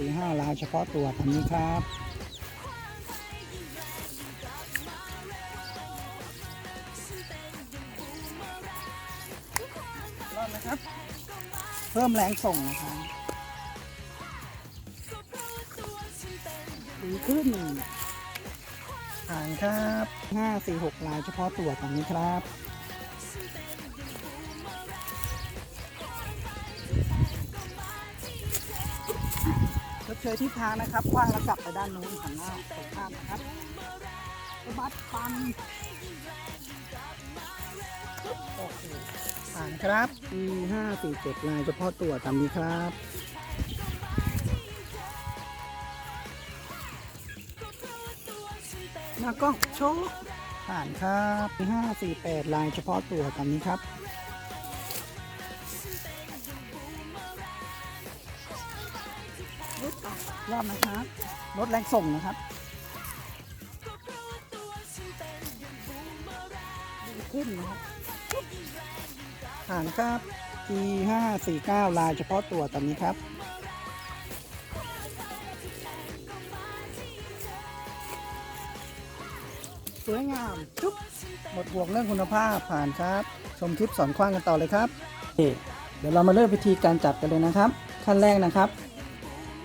สี่ห้าลายเฉพาะตัวทำนี้ครับรอบนะครับ เพิ่มแรงส่งนะครับดีขึ้นผ่านครับห้าสี่หกลายเฉพาะตัวทำนี้ครับ เชยที่ทางนะครับกว้างแล้วกลับไปด้านนู้นหันหน้าตรงข้ามนะครับสะบัดปันโอเคผ่านครับ e ห้าสี่เจ็ดลายเฉพาะตัวตามนี้ครับมากล้องโชว์ผ่านครับ e ห้าสี่แปดลายเฉพาะตัวตามนี้ครับ รอบนะครับลดแรงส่งนะครับดีขึ้นนะครับผ่านครับ G 5 4 9 ลายเฉพาะตัวตอนนี้ครับสวยงามจุ๊บหมดห่วงเรื่องคุณภาพผ่านครับ ชมคลิปสอนคว้างกันต่อเลยครับโอเคเดี๋ยวเรามาเริ่มวิธีการจับกันเลยนะครับ ขั้นแรกนะครับ